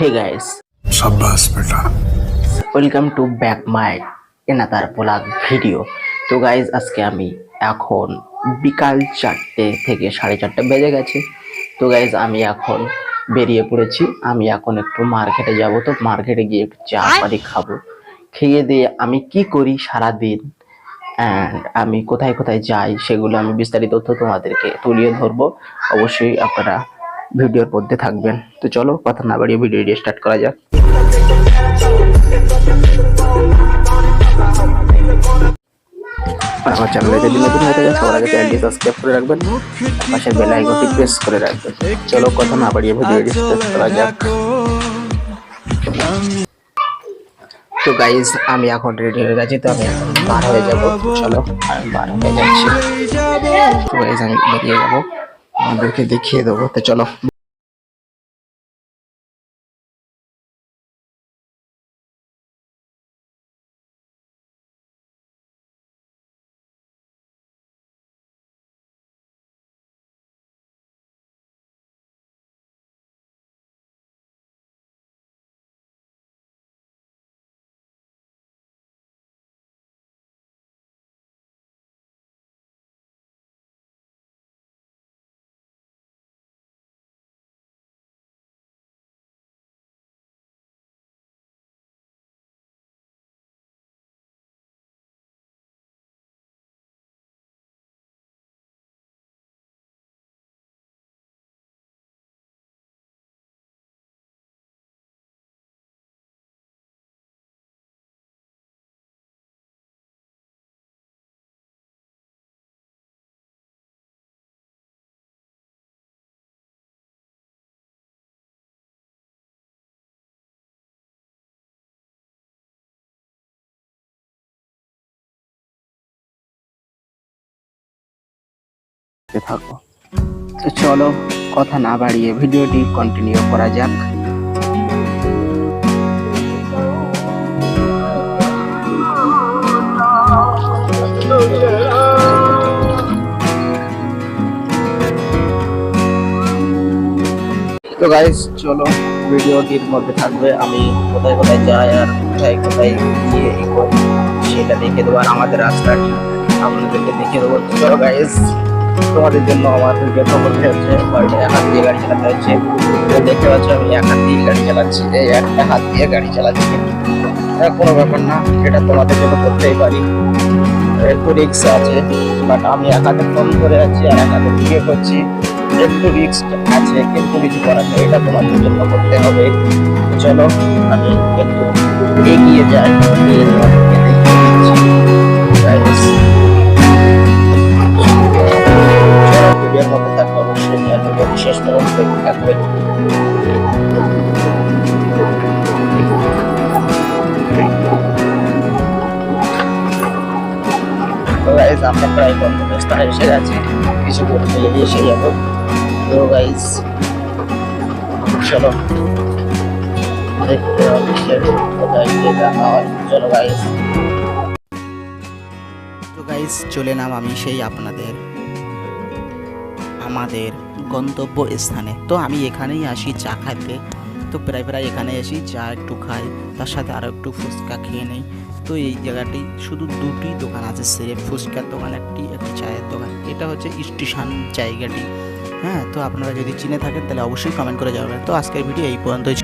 Hey guys welcome to back my another blog video তো guys আজকে আমি এখন বিকাল চারটে থেকে সাড়ে চারটে বেজে গেছে। তো গাইজ আমি এখন বেরিয়ে পড়েছি। আমি এখন একটু মার্কেটে যাব। তো মার্কেটে গিয়ে একটু চা পাতি খাব। খেয়ে দিয়ে আমি কি করি সারা দিন অ্যান্ড আমি কোথায় কোথায় যাই সেগুলো আমি বিস্তারিত তথ্য তোমাদেরকে তুলিয়ে ধরবো। অবশ্যই আপনারা ভিডিওর মধ্যে থাকবেন। তো চলো, কথা না বাড়িয়ে ভিডিওটি স্টার্ট করা যাক। আমার চ্যানেলে যদি নতুন হয়ে থাকে, সবার আগে চ্যানেলটি সাবস্ক্রাইব করে রাখবেন। পাশের বেল আইকনটি প্রেস করে রাখবেন। চলো, কথা না বাড়িয়ে ভিডিওটি স্টার্ট করা যাক। তো গাইজ আমি এখন রেডি হয়ে গেছি, তো আমি এখন বার হয়ে যাব। চলো, আমি বার হয়ে যাচ্ছি। তো গাইজ আমি বেরিয়ে যাব। আমাদেরকে দেখিয়ে দেবো। তো চলো। দেখতে থাকো। তো চলো, কথা না বাড়িয়ে ভিডিওটি কন্টিনিউ করা যাক। তো গাইস চলো, ভিডিওটির মধ্যে থাকবে। আমি কোথায় কোথায় যাই আর কোথায় কোথায় গিয়ে সেটা দেখে দেবো। আর আমাদের রাস্তাটি আপনাদেরকে দেখে দেবো। চলো গাইস তোমাদের জন্য আমার ভিডিওটা করতে হচ্ছে বাড়িতে এক হাত দিয়ে গাড়ি চালাতে হচ্ছে। দেখতে পাচ্ছ, আমি এক হাত দিয়ে গাড়ি চালাচ্ছি একটা হাত দিয়ে গাড়ি চালাচ্ছি। কোনো ব্যাপার না, এটা তোমাদের জন্য করতেই পারি। একটু রিক্স আছে বাট আমি এক হাতে ফোন করে আছি আর এক হাতে ভিডিও করছি। একটু রিস্ক আছে, কিন্তু কিছু করার নেই, এটা তোমাদের জন্য করতে হবে। চলো, আমি একটু এগিয়ে যাই। অবশ্যই আর ভিডিওটি শেষ পর্যন্ত দেখতে গাইজ আমরা প্রায় গন্তব্যস্থানে এসে গেছি কিছু করতে এসে যাব তো গাইজ চলো দেখতে হবে কোথায় গিয়ে দেখা হয় চলো গাইজ তো গাইস চলে নাম আমি সেই আপনাদের, আমাদের গন্তব্য স্থানে তো আমি এখানেই আসি চা খাইতে। তো প্রায় প্রায় এখানে আসি, চা একটু খাই, তার সাথে আরও একটু ফুচকা খেয়ে নিই। তো এই জায়গাটি শুধু দুটি দোকান আছে সেরে ফুচকার দোকান একটি একটি চায়ের দোকান। এটা হচ্ছে স্টেশন জায়গাটি। হ্যাঁ তো আপনারা যদি চিনে থাকেন, তাহলে অবশ্যই কমেন্ট করে যাবেন তো আজকের ভিডিও এই পর্যন্তই।